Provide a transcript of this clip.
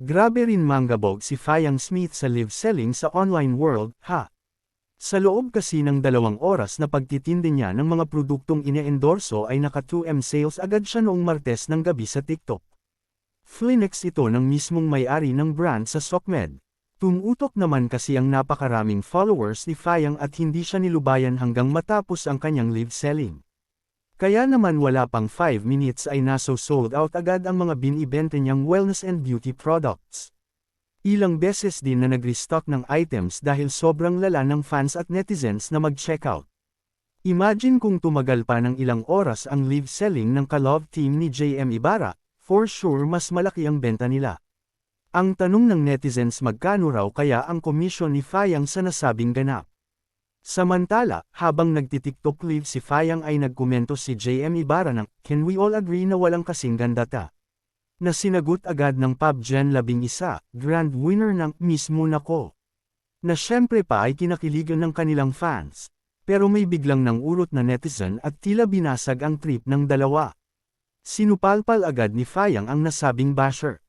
Grabe rin manggabog si Fayang Smith sa live selling sa online world, ha? Sa loob kasi ng dalawang oras na pagtitindi niya ng mga produktong ine-endorso ay naka 2M sales agad siya noong Martes ng gabi sa TikTok. Flinex ito ng mismong may-ari ng brand sa SOCMED. Tumutok naman kasi ang napakaraming followers ni Fayang at hindi siya nilubayan hanggang matapos ang kanyang live selling. Kaya naman wala pang 5 minutes ay naso sold out agad ang mga binibente niyang wellness and beauty products. Ilang beses din na nag-restock ng items dahil sobrang lala ng fans at netizens na mag-checkout. Imagine kung tumagal pa ng ilang oras ang live selling ng ka-love team ni JM Ibarra, for sure mas malaki ang benta nila. Ang tanong ng netizens magkano raw kaya ang komisyon ni Fayang sa nasabing ganap. Samantala, habang nagtitiktok live si Fayang ay nagkomento si JM Ibarra ng, Can we all agree na walang kasing ganda ta? Na sinagot agad ng Pub Gen 11, grand winner ng mismo nako. Na syempre pa ay kinakiligan ng kanilang fans. Pero may biglang nang urot na netizen at tila binasag ang trip ng dalawa. Sinupalpal agad ni Fayang ang nasabing basher.